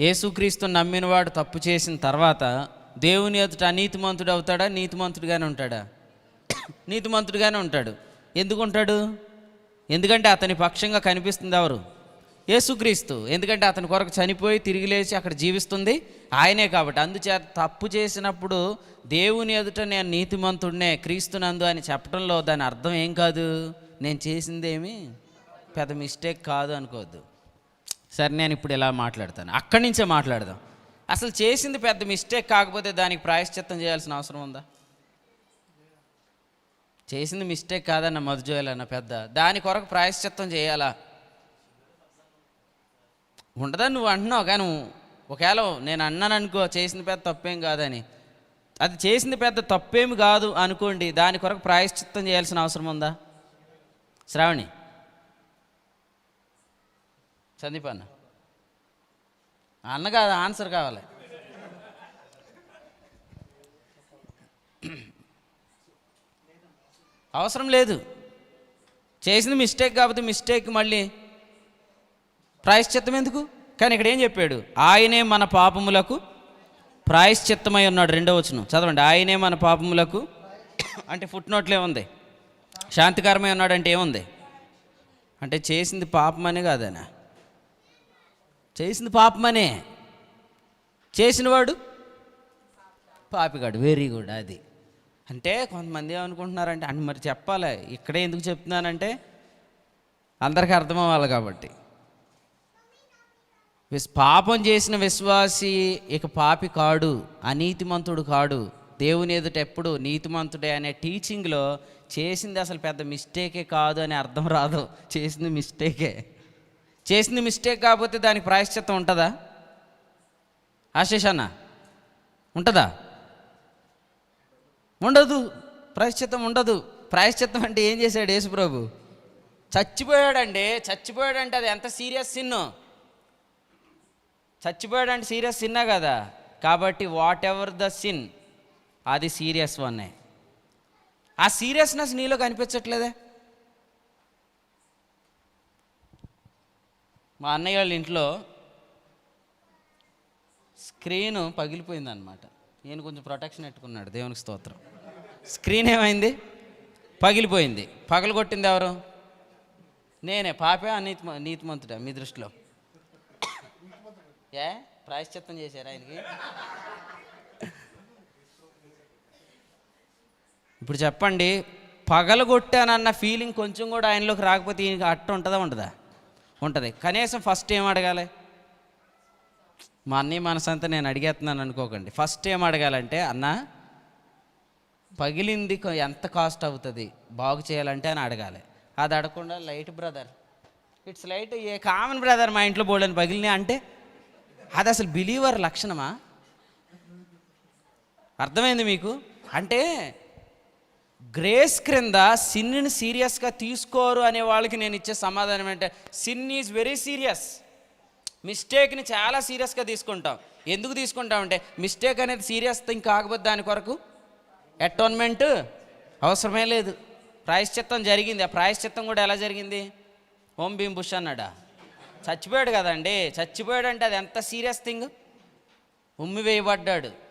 యేసుక్రీస్తు నమ్మినవాడు తప్పు చేసిన తర్వాత దేవుని ఎదుట అనీతిమంతుడు అవుతాడా? నీతిమంతుడిగానే ఉంటాడా? నీతిమంతుడిగానే ఉంటాడు. ఎందుకు ఉంటాడు? ఎందుకంటే అతని పక్షంగా కనిపిస్తుంది ఎవరు? యేసుక్రీస్తు. ఎందుకంటే అతని కొరకు చనిపోయి తిరిగి లేచి అక్కడ జీవిస్తుంది ఆయనే కాబట్టి. అందుచేత తప్పు చేసినప్పుడు దేవుని ఎదుట నేను నీతిమంతుడినే క్రీస్తునందు అని చెప్పడంలో దాని అర్థం ఏం కాదు? నేను చేసిందేమి? పెద్ద మిస్టేక్ కాదు అనుకోవద్దు. సరే నేను ఇప్పుడు ఇలా మాట్లాడతాను. అక్కడి నుంచే మాట్లాడదాం. అసలు చేసింది పెద్ద మిస్టేక్ కాకపోతే దానికి ప్రాయశ్చిత్తం చేయాల్సిన అవసరం ఉందా? చేసింది మిస్టేక్ కాదన్న మధుజోయాలన్న పెద్ద. దాని కొరకు ప్రాయశ్చిత్తం చేయాలా? ఉండదా నువ్వు అంటున్నావు? కానీ ఒకవేళ నేను అన్నాను అనుకో చేసింది పెద్ద తప్పేం కాదని. అది చేసింది పెద్ద తప్పేమి కాదు అనుకోండి దాని కొరకు ప్రాయశ్చిత్తం చేయాల్సిన అవసరం ఉందా? శ్రావణి సందీప్ అన్న అన్న కాదు ఆన్సర్ కావాలి. అవసరం లేదు. చేసింది మిస్టేక్ కాబట్టి మిస్టేక్ మళ్ళీ ప్రాయశ్చిత్తం ఎందుకు? కానీ ఇక్కడ ఏం చెప్పాడు? ఆయనే మన పాపములకు ప్రాయశ్చిత్తమై ఉన్నాడు. రెండవ వచనం. చదవండి. ఆయనే మన పాపములకు అంటే ఫుట్ నోట్లే ఉంది. శాంతికరమై ఉన్నాడు అంటే ఏముంది? అంటే చేసింది పాపమనే కాదనా చేసింది పాపమనే. చేసినవాడు? పాపిగాడు. వెరీ గుడ్ అది. అంటే కొంతమంది ఏమనుకుంటున్నారంటే అని మరి చెప్పాలి. ఇక్కడే ఎందుకు చెప్తున్నానంటే అందరికీ అర్థం అవ్వాలి కాబట్టి. విస్ పాపం చేసిన విశ్వాసి ఇక పాపి కాడు అనీతిమంతుడు కాడు. దేవుని ఎదుట ఎప్పుడు నీతిమంతుడే అనే టీచింగ్లో చేసింది అసలు పెద్ద మిస్టేకే కాదు అని అర్థం రాదు. చేసింది మిస్టేకే చేసింది మిస్టేక్ కాకపోతే దానికి ప్రాయశ్చిత్తం ఉంటుందా? ఆశేష్ అన్న ఉంటుందా? ఉండదు. ప్రాయశ్చిత్తం ఉండదు. ప్రాయశ్చిత్తం అంటే ఏం చేశాడు యేసుప్రభు? చచ్చిపోయాడండి. చచ్చిపోయాడంటే అది ఎంత సీరియస్ సిన్ను? చచ్చిపోయాడంటే సీరియస్ సిన్నా కదా. కాబట్టి వాట్ ఎవర్ ద సిన్? అది సీరియస్ వన్నే. ఆ సీరియస్నెస్ నీలో కనిపించట్లేదే? మా అన్నయ్య వాళ్ళ ఇంట్లో స్క్రీన్ పగిలిపోయిందనమాట నేను కొంచెం ప్రొటెక్షన్ పెట్టుకున్నాడు దేవునికి స్తోత్రం. స్క్రీన్ ఏమైంది? పగిలిపోయింది. పగలు కొట్టింది ఎవరు? నేనే పాపే అనీతి నీతిమంతుడా మీ దృష్టిలో? ఏ? ప్రాయశ్చిత్తం చేశారు ఆయనకి? ఇప్పుడు చెప్పండి పగలగొట్టానన్న ఫీలింగ్ కొంచెం కూడా ఆయనలోకి రాకపోతే ఈయనకి అట్ట ఉంటుందా ఉంటుందా ఉంటుంది. కనీసం ఫస్ట్ ఏం అడగాలి? మా అన్నయ్య మనసంతా నేను అడిగేస్తున్నాను అనుకోకండి. ఫస్ట్ ఏం అడగాలంటే అన్న పగిలింది ఎంత కాస్ట్ అవుతుంది? బాగు చేయాలంటే అని అడగాలి. అది అడగకుండా light brother it's light a common brother మా ఇంట్లో బోల్డని పగిలినాయి అంటే అది అసలు బిలీవర్ లక్షణమా? అర్థమైంది మీకు? అంటే గ్రేస్ క్రింద సిన్ని సీరియస్గా తీసుకోరు అనే వాళ్ళకి నేను ఇచ్చే సమాధానం అంటే సిన్ ఈజ్ వెరీ సీరియస్ మిస్టేక్ని చాలా సీరియస్గా తీసుకుంటాం. ఎందుకు తీసుకుంటామంటే మిస్టేక్ అనేది సీరియస్ థింగ్ కాకపోతే దాని కొరకు? అటోన్మెంట్ అవసరమే లేదు. ప్రాయశ్చిత్తం జరిగింది. ఆ ప్రాయశ్చిత్తం కూడా ఎలా జరిగింది? ఓం భీం బుష్ అన్నాడా? చచ్చిపోయాడు కదండి. చచ్చిపోయాడు అంటే అది ఎంత సీరియస్ థింగ్ ఉమ్మి వేయబడ్డాడు.